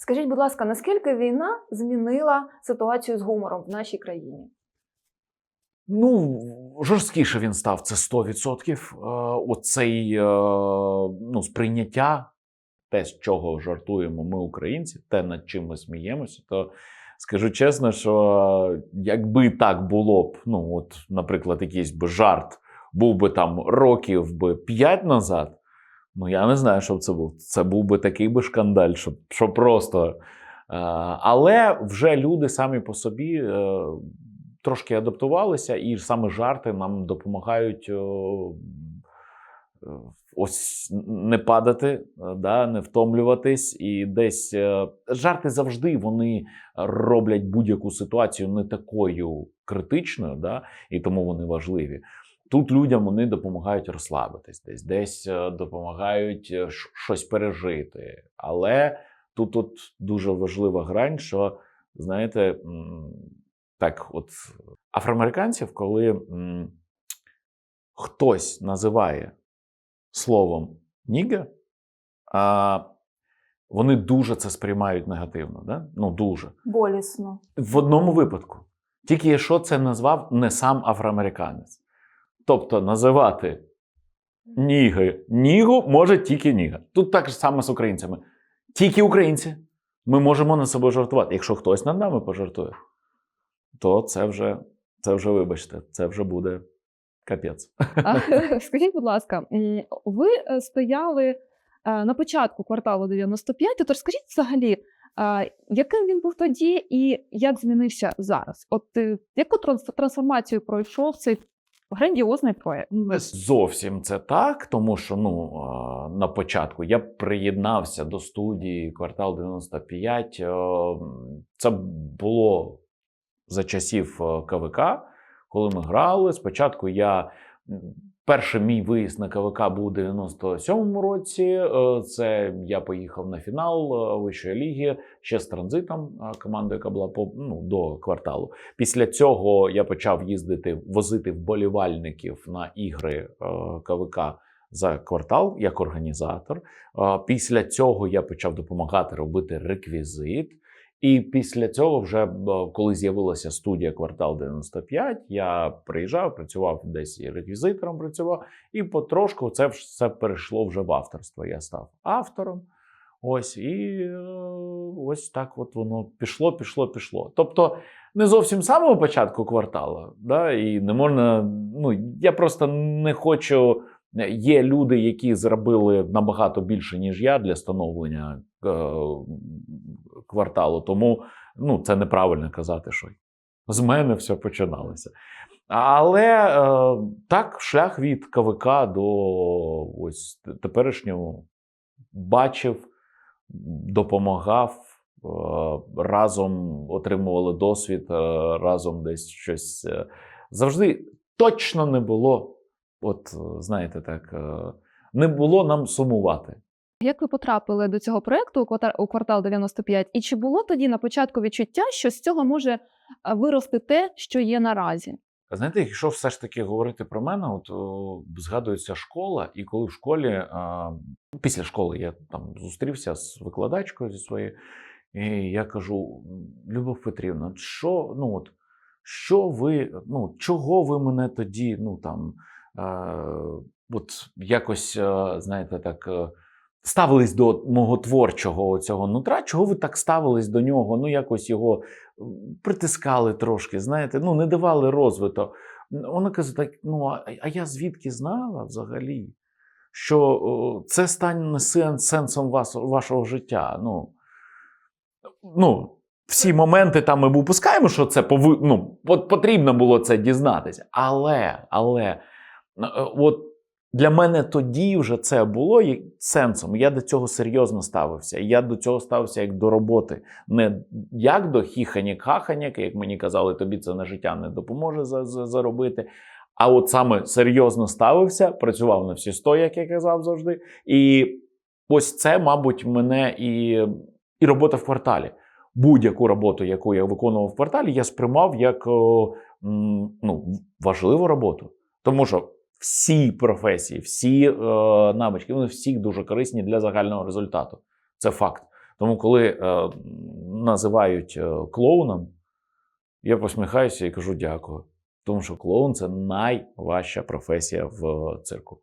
Скажіть, будь ласка, наскільки війна змінила ситуацію з гумором в нашій країні? Ну, жорсткіше він став це 100%. Е, Оцей е, ну, сприйняття, те, з чого жартуємо ми, українці, те, над чим ми сміємося, то скажу чесно, що якби так було б, ну, от, наприклад, якийсь би жарт був би там років би 5 назад. Ну, я не знаю, що б це був. Це був би такий би шкандаль, що, що просто. Е, Але вже люди самі по собі е, трошки адаптувалися, і саме жарти нам допомагають е, ось не падати, да, не втомлюватись. І десь жарти завжди вони роблять будь-яку ситуацію не такою критичною, да, і тому вони важливі. Тут людям вони допомагають розслабитись, десь десь е, допомагають е, щось пережити. Але тут от дуже важлива грань, що знаєте, так, от афроамериканців, коли хтось називає словом ніга, а вони дуже це сприймають негативно. Да? Ну, дуже. Болісно. В одному випадку. Тільки якщо це назвав не сам афроамериканець. Тобто називати ніги нігу може тільки ніга. Тут так само з українцями. Тільки українці. Ми можемо над собою жартувати. Якщо хтось над нами пожартує, то це вже, це вже вибачте, це вже буде капець. А, Скажіть, будь ласка, ви е, стояли е, на початку кварталу 95, тож скажіть взагалі, яким він був тоді і як змінився зараз? От е, яку трансформацію пройшов цей грандіозний проєкт? Не зовсім це так, тому що ну, на початку я приєднався до студії квартал 95. е, Це було за часів е, КВК, коли ми грали. Спочатку я. Перший мій виїзд на КВК був у 97-му році. Е, Це я поїхав на фінал е, вищої ліги ще з транзитом, е, командою, яка була по ну, до кварталу. Після цього я почав їздити, возити вболівальників на ігри КВК за квартал як організатор. Після цього я почав допомагати робити реквізит. І після цього, вже е, коли з'явилася студія квартал 95, я приїжджав, працював десь і реквізитором, працював, і потрошку це все перейшло вже в авторство. Я став автором. Ось і е, ось так от воно пішло, пішло, пішло. Тобто не зовсім з самого початку кварталу, да, і не можна. Ну я просто не хочу. Є люди, які зробили набагато більше, ніж я, для становлення е, кварталу. Тому ну, це неправильно казати, що з мене все починалося. Але е, так, шлях від КВК до ось теперішнього бачив, допомагав, е, разом отримували досвід, е, разом десь щось. е, Завжди точно не було, от е, знаєте, так, е, не було нам сумувати. Як ви потрапили до цього проєкту у квартал, у квартал 95? І чи було тоді на початку відчуття, що з цього може е, вирости те, що є наразі? Знаєте, якщо все ж таки говорити про мене, от згадується школа, і коли в школі, після школи я там зустрівся з викладачкою зі своєю, і я кажу: Любов Петрівна, що, ну от, що ви, ну, чого ви мене тоді, ну там, е, от якось, е, знаєте, так. Ставились до мого творчого цього нутра, чого ви так ставились до нього? Ну, якось його притискали трошки, знаєте, ну не давали розвиток. Вона каже: так, ну а, а я звідки знала взагалі, що о, це стане сен- сенсом вас, вашого життя. Ну, ну, всі моменти там ми випускаємо, що це пови... ну, потрібно було це дізнатися. Але, але, е, от для мене тоді вже це було сенсом. Я до цього серйозно ставився. Я до цього ставився як до роботи. Не як до хіханік-хаханік, як мені казали, тобі це на життя не допоможе за, за, заробити. А от саме серйозно ставився, працював на всі сто, як я казав завжди. І ось це, мабуть, мене і, і робота в кварталі. Будь-яку роботу, яку я виконував в кварталі, я сприймав як ну, важливу роботу. Тому що всі професії, всі е, навички, вони всі дуже корисні для загального результату. Це факт. Тому, коли е, називають е, клоуном, я посміхаюся і кажу дякую. Тому що клоун це найважча професія в цирку.